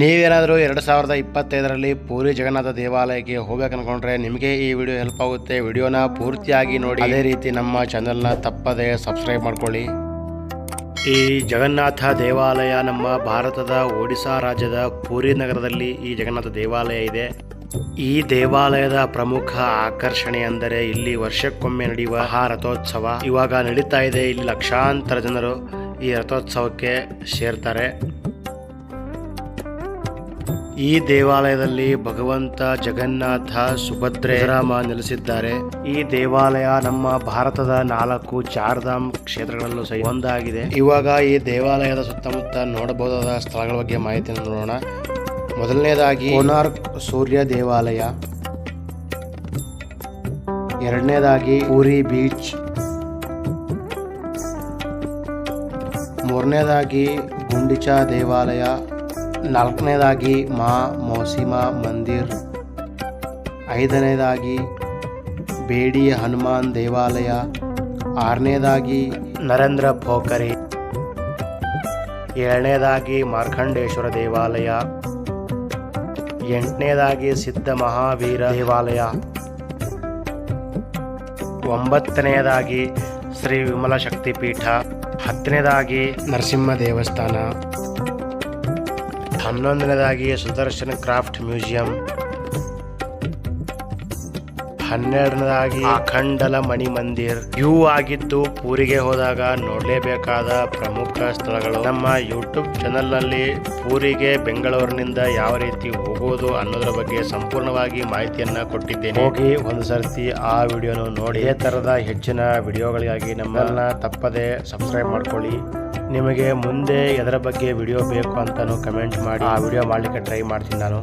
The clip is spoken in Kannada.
ನೀವೇನಾದರೂ ಎರಡು ಸಾವಿರದ ಇಪ್ಪತ್ತೈದರಲ್ಲಿ ಪೂರಿ ಜಗನ್ನಾಥ ದೇವಾಲಯಕ್ಕೆ ಹೋಗ್ಬೇಕು ಅನ್ಕೊಂಡ್ರೆ ನಿಮಗೆ ಈ ವಿಡಿಯೋ ಹೆಲ್ಪ್ ಆಗುತ್ತೆ. ವಿಡಿಯೋನ ಪೂರ್ತಿಯಾಗಿ ನೋಡಿ. ಅದೇ ರೀತಿ ನಮ್ಮ ಚಾನೆಲ್ನ ತಪ್ಪದೆ ಸಬ್ಸ್ಕ್ರೈಬ್ ಮಾಡ್ಕೊಳ್ಳಿ. ಈ ಜಗನ್ನಾಥ ದೇವಾಲಯ ನಮ್ಮ ಭಾರತದ ಒಡಿಶಾ ರಾಜ್ಯದ ಪೂರಿ ನಗರದಲ್ಲಿ ಈ ಜಗನ್ನಾಥ ದೇವಾಲಯ ಇದೆ. ಈ ದೇವಾಲಯದ ಪ್ರಮುಖ ಆಕರ್ಷಣೆ ಅಂದರೆ ಇಲ್ಲಿ ವರ್ಷಕ್ಕೊಮ್ಮೆ ನಡೆಯುವ ಆ ರಥೋತ್ಸವ. ಇವಾಗ ನಡೀತಾ ಇದೆ. ಇಲ್ಲಿ ಲಕ್ಷಾಂತರ ಜನರು ಈ ರಥೋತ್ಸವಕ್ಕೆ ಸೇರ್ತಾರೆ. ಈ ದೇವಾಲಯದಲ್ಲಿ ಭಗವಂತ ಜಗನ್ನಾಥ ಸುಭದ್ರೆ ರಾಮ ನೆಲೆಸಿದ್ದಾರೆ. ಈ ದೇವಾಲಯ ನಮ್ಮ ಭಾರತದ ನಾಲ್ಕು ಚಾರ್ಧಾಮ್ ಕ್ಷೇತ್ರಗಳಲ್ಲೂ ಸಹ ಒಂದಾಗಿದೆ. ಇವಾಗ ಈ ದೇವಾಲಯದ ಸುತ್ತಮುತ್ತ ನೋಡಬಹುದಾದ ಸ್ಥಳಗಳ ಬಗ್ಗೆ ಮಾಹಿತಿಯನ್ನು ನೋಡೋಣ. ಮೊದಲನೇದಾಗಿ ಕೋನಾರ್ಕ್ ಸೂರ್ಯ ದೇವಾಲಯ. ಎರಡನೇದಾಗಿ ಪೂರಿ ಬೀಚ್. ಮೂರನೇದಾಗಿ ಗುಂಡಿಚಾ ದೇವಾಲಯ. ನಾಲ್ಕನೇದಾಗಿ ಮಾ, ಮೌಸಿಮಾ, ಮಂದಿರ್. ಐದನೇದಾಗಿ ಬೇಡಿ ಹನುಮಾನ್ ದೇವಾಲಯ. ಆರನೇದಾಗಿ ನರೇಂದ್ರ ಪೋಖರಿ ಏಳನೇದಾಗಿ ಮಾರ್ಕಂಡೇಶ್ವರ ದೇವಾಲಯ. ಎಂಟನೇದಾಗಿ ಸಿದ್ಧ ಮಹಾವೀರ ದೇವಾಲಯ. ಒಂಬತ್ತನೆಯದಾಗಿ ಶ್ರೀ ವಿಮಲ ಶಕ್ತಿಪೀಠ. ಹತ್ತನೇದಾಗಿ ನರಸಿಂಹ ದೇವಸ್ಥಾನ. ಹನ್ನೊಂದನೇದಾಗಿ ಸುದರ್ಶನ್ ಕ್ರಾಫ್ಟ್ ಮ್ಯೂಸಿಯಂ. ಹನ್ನೆರಡನೇದಾಗಿ ಅಖಂಡಲ ಮಣಿ ಮಂದಿರ್. ಇವು ಆಗಿದ್ದು ಪೂರಿಗೆ ಹೋದಾಗ ನೋಡಲೇಬೇಕಾದ ಪ್ರಮುಖ ಸ್ಥಳಗಳು. ನಮ್ಮ ಯೂಟ್ಯೂಬ್ ಚಾನೆಲ್ನಲ್ಲಿ ಪೂರಿಗೆ ಬೆಂಗಳೂರಿನಿಂದ ಯಾವ ರೀತಿ ಹೋಗೋದು ಅನ್ನೋದ್ರ ಬಗ್ಗೆ ಸಂಪೂರ್ಣವಾಗಿ ಮಾಹಿತಿಯನ್ನ ಕೊಟ್ಟಿದ್ದೇನೆ. ಹೋಗಿ ಒಂದು ಸರ್ತಿ ಆ ವಿಡಿಯೋನು ನೋಡಿ. ಇದೇ ತರದ ಹೆಚ್ಚಿನ ವಿಡಿಯೋಗಳಿಗಾಗಿ ನಮ್ಮನ್ನ ತಪ್ಪದೆ ಸಬ್ಸ್ಕ್ರೈಬ್ ಮಾಡ್ಕೊಳ್ಳಿ. ನಿಮಗೆ ಮುಂದೆ ಎದರ ಬಗ್ಗೆ ವಿಡಿಯೋ ಬೇಕು ಅಂತಲೂ ಕಮೆಂಟ್ ಮಾಡಿ, ಆ ವಿಡಿಯೋ ಮಾಡ್ಲಿಕ್ಕೆ ಟ್ರೈ ಮಾಡ್ತೀನಿ ನಾನು.